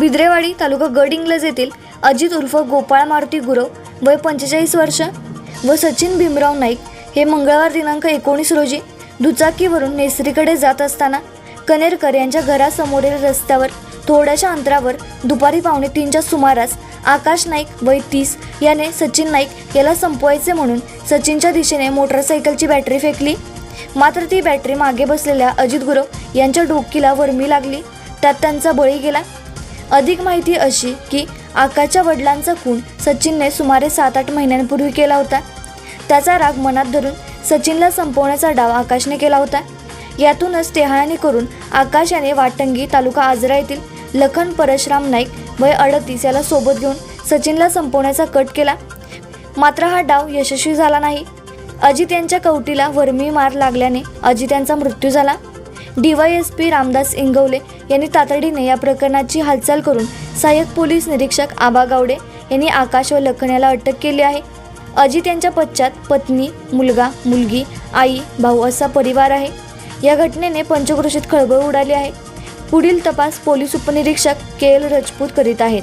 बिद्रेवाडी तालुका गडिंग्लज येथील अजित उर्फ गोपाळ मारुती गुरव वय पंचेचाळीस वर्ष व सचिन भीमराव नाईक हे मंगळवार दिनांक एकोणीस रोजी दुचाकीवरून नेसरीकडे जात असताना कनेरकर यांच्या घरासमोरील रस्त्यावर थोड्याशा अंतरावर दुपारी पावणे तीनच्या सुमारास आकाश नाईक वय तीस याने सचिन नाईक याला संपवायचे म्हणून सचिनच्या दिशेने मोटरसायकलची बॅटरी फेकली. मात्र ती बॅटरी मागे बसलेल्या अजित गुरव यांच्या डोकीला वर्मी लागली. त्यात त्यांचा बळी गेला. अधिक माहिती अशी की आकाशच्या वडिलांचा खून सचिनने सुमारे सात आठ महिन्यांपूर्वी केला होता. त्याचा राग मनात धरून सचिनला संपवण्याचा डाव आकाशने केला होता. यातूनच टेहाळणी करून आकाश याने वाटंगी तालुका आजरा येथील लखन परशराम नाईक वय अडतीस याला सोबत घेऊन सचिनला संपवण्याचा कट केला. मात्र हा डाव यशस्वी झाला नाही. अजित यांच्या कवटीला वर्मी मार लागल्याने अजित यांचा मृत्यू झाला. डीवायएसपी रामदास इंगवले यांनी तातडीने या प्रकरणाची हालचाल करून सहाय्यक पोलीस निरीक्षक आबा गावडे यांनी आकाश व लखन याला अटक केली आहे. अजित यांच्या पश्चात पत्नी मुलगा मुलगी आई भाऊ असा परिवार आहे. या घटनेने पंचक्रोशीत खळबळ उडाली आहे. पुढील तपास पोलीस उपनिरीक्षक के एल राजपूत करीत आहेत.